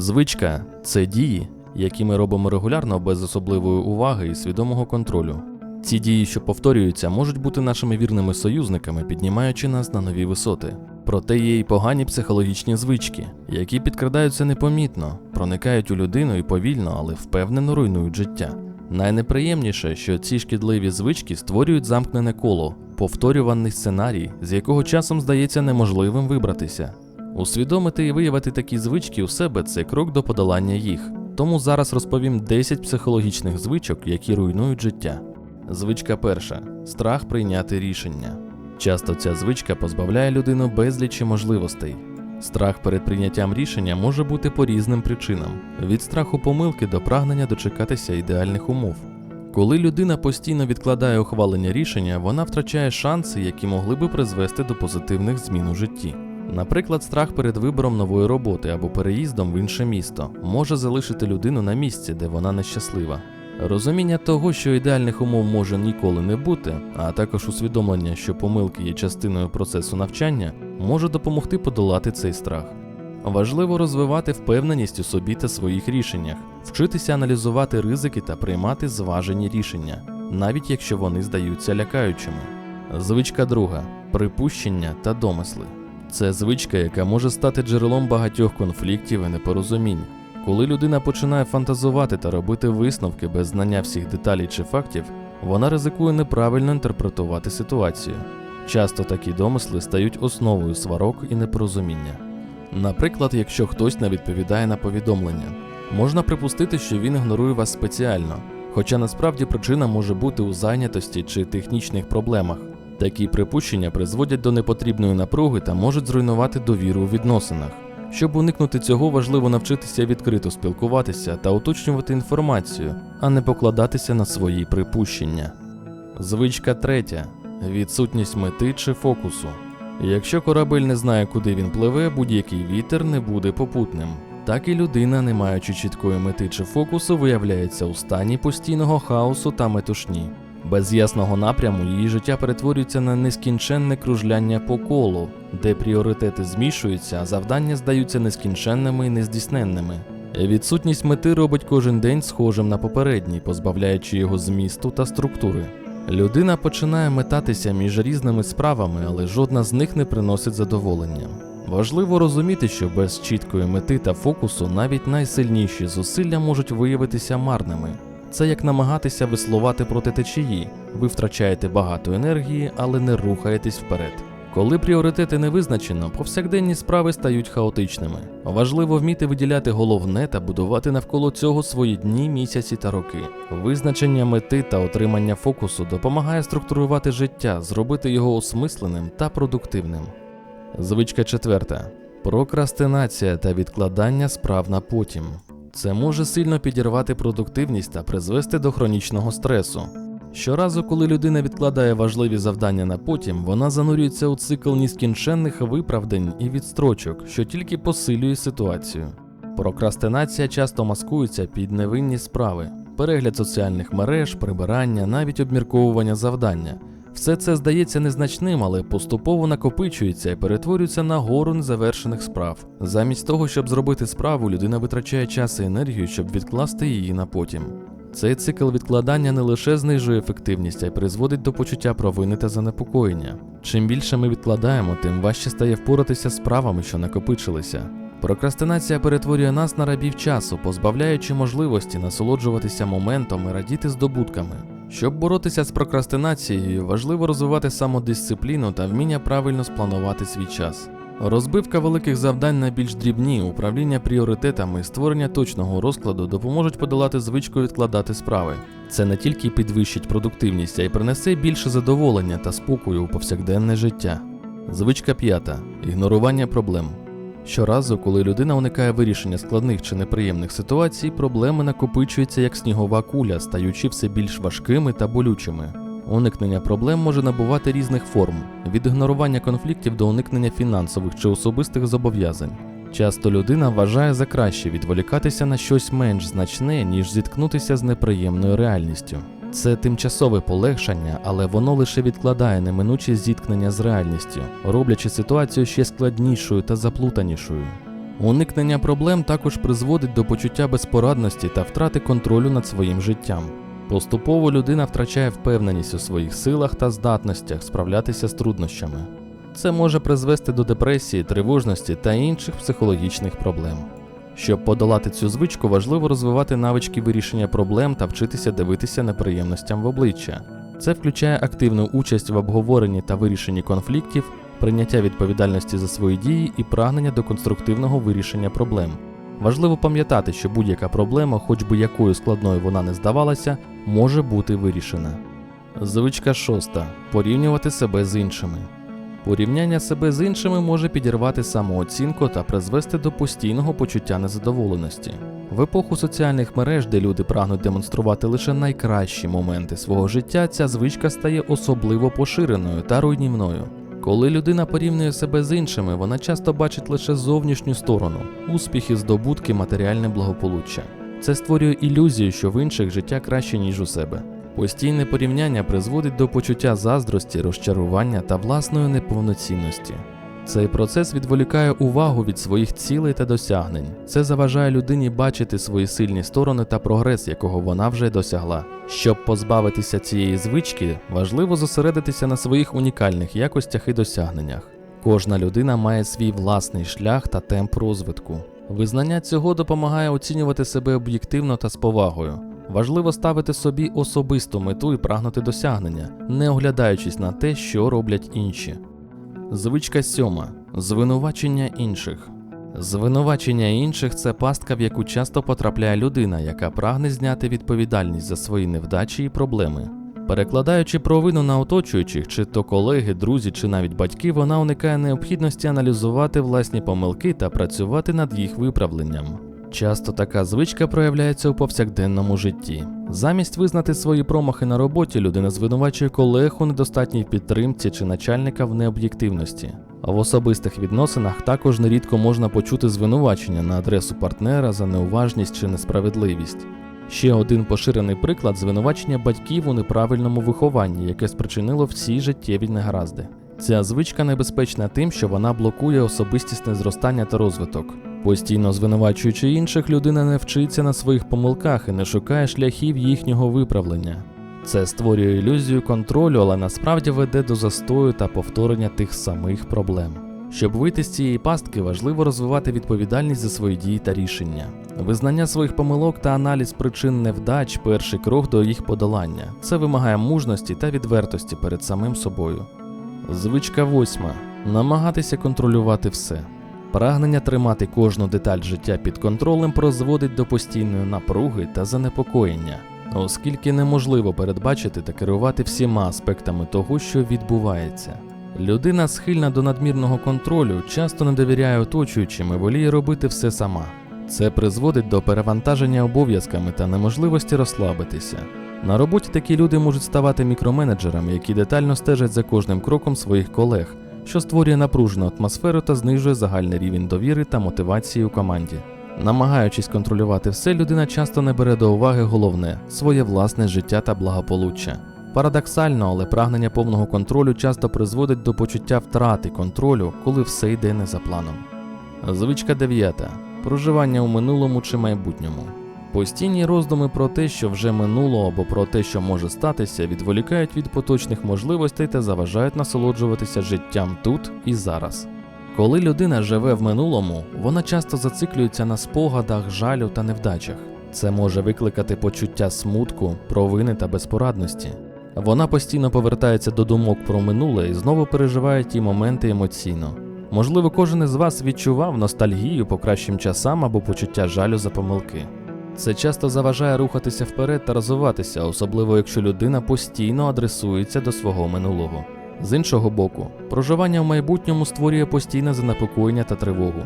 Звичка це дії, які ми робимо регулярно без особливої уваги і свідомого контролю. Ці дії, що повторюються, можуть бути нашими вірними союзниками, піднімаючи нас на нові висоти. Проте є й погані психологічні звички, які підкрадаються непомітно, проникають у людину і повільно, але впевнено руйнують життя. Найнеприємніше, що ці шкідливі звички створюють замкнене коло, повторюваний сценарій, з якого часом здається неможливим вибратися. Усвідомити і виявити такі звички у себе це крок до подолання їх. Тому зараз розповім 10 психологічних звичок, які руйнують життя. Звичка перша страх прийняти рішення. Часто ця звичка позбавляє людину безлічі можливостей. Страх перед прийняттям рішення може бути по різним причинам: від страху помилки до прагнення дочекатися ідеальних умов. Коли людина постійно відкладає ухвалення рішення, вона втрачає шанси, які могли би призвести до позитивних змін у житті. Наприклад, страх перед вибором нової роботи або переїздом в інше місто може залишити людину на місці, де вона нещаслива. Розуміння того, що ідеальних умов може ніколи не бути, а також усвідомлення, що помилки є частиною процесу навчання, може допомогти подолати цей страх. Важливо розвивати впевненість у собі та своїх рішеннях, вчитися аналізувати ризики та приймати зважені рішення, навіть якщо вони здаються лякаючими. Звичка друга припущення та домисли. Це звичка, яка може стати джерелом багатьох конфліктів і непорозумінь. Коли людина починає фантазувати та робити висновки без знання всіх деталей чи фактів, вона ризикує неправильно інтерпретувати ситуацію. Часто такі домисли стають основою сварок і непорозуміння. Наприклад, якщо хтось не відповідає на повідомлення, можна припустити, що він ігнорує вас спеціально, хоча насправді причина може бути у зайнятості чи технічних проблемах. Такі припущення призводять до непотрібної напруги та можуть зруйнувати довіру у відносинах. Щоб уникнути цього, важливо навчитися відкрито спілкуватися та уточнювати інформацію, а не покладатися на свої припущення. Звичка третя відсутність мети чи фокусу. Якщо корабель не знає, куди він пливе, будь-який вітер не буде попутним. Так і людина, не маючи чіткої мети чи фокусу, виявляється у стані постійного хаосу та метушні. Без ясного напряму її життя перетворюється на нескінченне кружляння по колу, де пріоритети змішуються, а завдання здаються нескінченними і нездійсненними. Відсутність мети робить кожен день схожим на попередній, позбавляючи його змісту та структури. Людина починає метатися між різними справами, але жодна з них не приносить задоволення. Важливо розуміти, що без чіткої мети та фокусу навіть найсильніші зусилля можуть виявитися марними. Це як намагатися веслувати проти течії. Ви втрачаєте багато енергії, але не рухаєтесь вперед. Коли пріоритети не визначено, повсякденні справи стають хаотичними. Важливо вміти виділяти головне та будувати навколо цього свої дні, місяці та роки. Визначення мети та отримання фокусу допомагає структурувати життя, зробити його осмисленим та продуктивним. Звичка четверта: прокрастинація та відкладання справ на потім. Це може сильно підірвати продуктивність та призвести до хронічного стресу. Щоразу, коли людина відкладає важливі завдання на потім, вона занурюється у цикл нескінченних виправдань і відстрочок, що тільки посилює ситуацію. Прокрастинація часто маскується під невинні справи, перегляд соціальних мереж, прибирання, навіть обмірковування завдання. Все це здається незначним, але поступово накопичується і перетворюється на гору незавершених справ. Замість того, щоб зробити справу, людина витрачає час і енергію, щоб відкласти її на потім. Цей цикл відкладання не лише знижує ефективність, а й призводить до почуття провини та занепокоєння. Чим більше ми відкладаємо, тим важче стає впоратися з справами, що накопичилися. Прокрастинація перетворює нас на рабів часу, позбавляючи можливості насолоджуватися моментом і радіти здобутками. Щоб боротися з прокрастинацією, важливо розвивати самодисципліну та вміння правильно спланувати свій час. Розбивка великих завдань на більш дрібні, управління пріоритетами і створення точного розкладу допоможуть подолати звичку відкладати справи. Це не тільки підвищить продуктивність, а й принесе більше задоволення та спокою у повсякденне життя. Звичка п'ята ігнорування проблем. Щоразу, коли людина уникає вирішення складних чи неприємних ситуацій, проблеми накопичуються як снігова куля, стаючи все більш важкими та болючими. Уникнення проблем може набувати різних форм від ігнорування конфліктів до уникнення фінансових чи особистих зобов'язань. Часто людина вважає за краще відволікатися на щось менш значне, ніж зіткнутися з неприємною реальністю. Це тимчасове полегшення, але воно лише відкладає неминучі зіткнення з реальністю, роблячи ситуацію ще складнішою та заплутанішою. Уникнення проблем також призводить до почуття безпорадності та втрати контролю над своїм життям. Поступово людина втрачає впевненість у своїх силах та здатностях справлятися з труднощами. Це може призвести до депресії, тривожності та інших психологічних проблем. Щоб подолати цю звичку, важливо розвивати навички вирішення проблем та вчитися дивитися неприємностям в обличчя. Це включає активну участь в обговоренні та вирішенні конфліктів, прийняття відповідальності за свої дії і прагнення до конструктивного вирішення проблем. Важливо пам'ятати, що будь-яка проблема, хоч би якою складною вона не здавалася, може бути вирішена. Звичка шоста порівнювати себе з іншими. Порівняння себе з іншими може підірвати самооцінку та призвести до постійного почуття незадоволеності. В епоху соціальних мереж, де люди прагнуть демонструвати лише найкращі моменти свого життя, ця звичка стає особливо поширеною та руйнівною. Коли людина порівнює себе з іншими, вона часто бачить лише зовнішню сторону успіхи, здобутки, матеріальне благополуччя. Це створює ілюзію, що в інших життя краще, ніж у себе. Постійне порівняння призводить до почуття заздрості, розчарування та власної неповноцінності. Цей процес відволікає увагу від своїх цілей та досягнень. Це заважає людині бачити свої сильні сторони та прогрес, якого вона вже досягла. Щоб позбавитися цієї звички, важливо зосередитися на своїх унікальних якостях і досягненнях. Кожна людина має свій власний шлях та темп розвитку. Визнання цього допомагає оцінювати себе об'єктивно та з повагою. Важливо ставити собі особисту мету і прагнути досягнення, не оглядаючись на те, що роблять інші. Звичка сьома звинувачення інших. Звинувачення інших це пастка, в яку часто потрапляє людина, яка прагне зняти відповідальність за свої невдачі і проблеми. Перекладаючи провину на оточуючих, чи то колеги, друзі, чи навіть батьки, вона уникає необхідності аналізувати власні помилки та працювати над їх виправленням. Часто така звичка проявляється у повсякденному житті. Замість визнати свої промахи на роботі, людина звинувачує колег у недостатній підтримці чи начальника в необ'єктивності. А в особистих відносинах також нерідко можна почути звинувачення на адресу партнера за неуважність чи несправедливість. Ще один поширений приклад звинувачення батьків у неправильному вихованні, яке спричинило всі життєві негаразди. Ця звичка небезпечна тим, що вона блокує особистісне зростання та розвиток. Постійно звинувачуючи інших, людина не вчиться на своїх помилках і не шукає шляхів їхнього виправлення. Це створює ілюзію контролю, але насправді веде до застою та повторення тих самих проблем. Щоб вийти з цієї пастки, важливо розвивати відповідальність за свої дії та рішення. Визнання своїх помилок та аналіз причин невдач перший крок до їх подолання. Це вимагає мужності та відвертості перед самим собою. Звичка восьма намагатися контролювати все. Прагнення тримати кожну деталь життя під контролем призводить до постійної напруги та занепокоєння, оскільки неможливо передбачити та керувати всіма аспектами того, що відбувається. Людина, схильна до надмірного контролю, часто не довіряє оточуючим і воліє робити все сама. Це призводить до перевантаження обов'язками та неможливості розслабитися. На роботі такі люди можуть ставати мікроменеджерами, які детально стежать за кожним кроком своїх колег, що створює напружену атмосферу та знижує загальний рівень довіри та мотивації у команді. Намагаючись контролювати все, людина часто не бере до уваги головне своє власне життя та благополуччя. Парадоксально, але прагнення повного контролю часто призводить до почуття втрати контролю, коли все йде не за планом. Звичка 9. Проживання у минулому чи майбутньому. Постійні роздуми про те, що вже минуло, або про те, що може статися, відволікають від поточних можливостей та заважають насолоджуватися життям тут і зараз. Коли людина живе в минулому, вона часто зациклюється на спогадах, жалю та невдачах. Це може викликати почуття смутку, провини та безпорадності. Вона постійно повертається до думок про минуле і знову переживає ті моменти емоційно. Можливо, кожен із вас відчував ностальгію по кращим часам або почуття жалю за помилки. Це часто заважає рухатися вперед та розвиватися, особливо якщо людина постійно адресується до свого минулого. З іншого боку, проживання в майбутньому створює постійне занепокоєння та тривогу.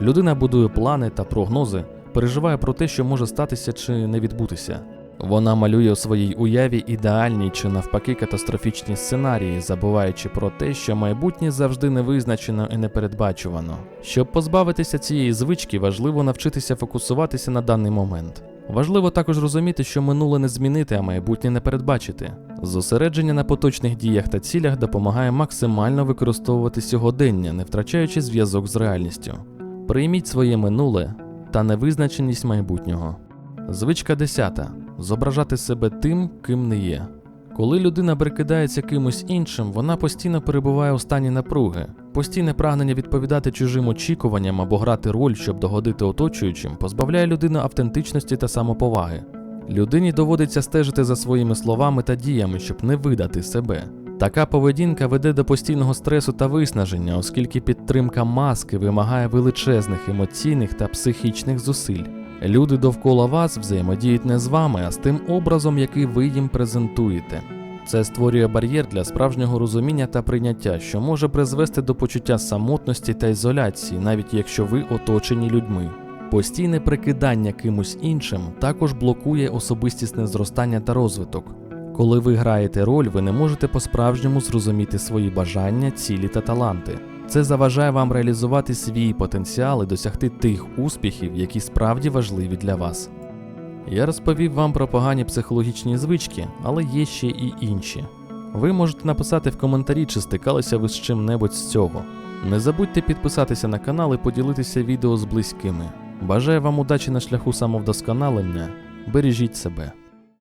Людина будує плани та прогнози, переживає про те, що може статися чи не відбутися. Вона малює у своїй уяві ідеальні чи навпаки катастрофічні сценарії, забуваючи про те, що майбутнє завжди невизначено і непередбачувано. Щоб позбавитися цієї звички, важливо навчитися фокусуватися на даний момент. Важливо також розуміти, що минуле не змінити, а майбутнє не передбачити. Зосередження на поточних діях та цілях допомагає максимально використовувати сьогодення, не втрачаючи зв'язок з реальністю. Прийміть своє минуле та невизначеність майбутнього. Звичка 10. Зображати себе тим, ким не є. Коли людина прикидається кимось іншим, вона постійно перебуває у стані напруги. Постійне прагнення відповідати чужим очікуванням або грати роль, щоб догодити оточуючим, позбавляє людину автентичності та самоповаги. Людині доводиться стежити за своїми словами та діями, щоб не видати себе. Така поведінка веде до постійного стресу та виснаження, оскільки підтримка маски вимагає величезних емоційних та психічних зусиль. Люди довкола вас взаємодіють не з вами, а з тим образом, який ви їм презентуєте. Це створює бар'єр для справжнього розуміння та прийняття, що може призвести до почуття самотності та ізоляції, навіть якщо ви оточені людьми. Постійне прикидання кимось іншим також блокує особистісне зростання та розвиток. Коли ви граєте роль, ви не можете по-справжньому зрозуміти свої бажання, цілі та таланти. Це заважає вам реалізувати свій потенціал і досягти тих успіхів, які справді важливі для вас. Я розповів вам про погані психологічні звички, але є ще і інші. Ви можете написати в коментарі, чи стикалися ви з чим-небудь з цього. Не забудьте підписатися на канал і поділитися відео з близькими. Бажаю вам удачі на шляху самовдосконалення. Бережіть себе.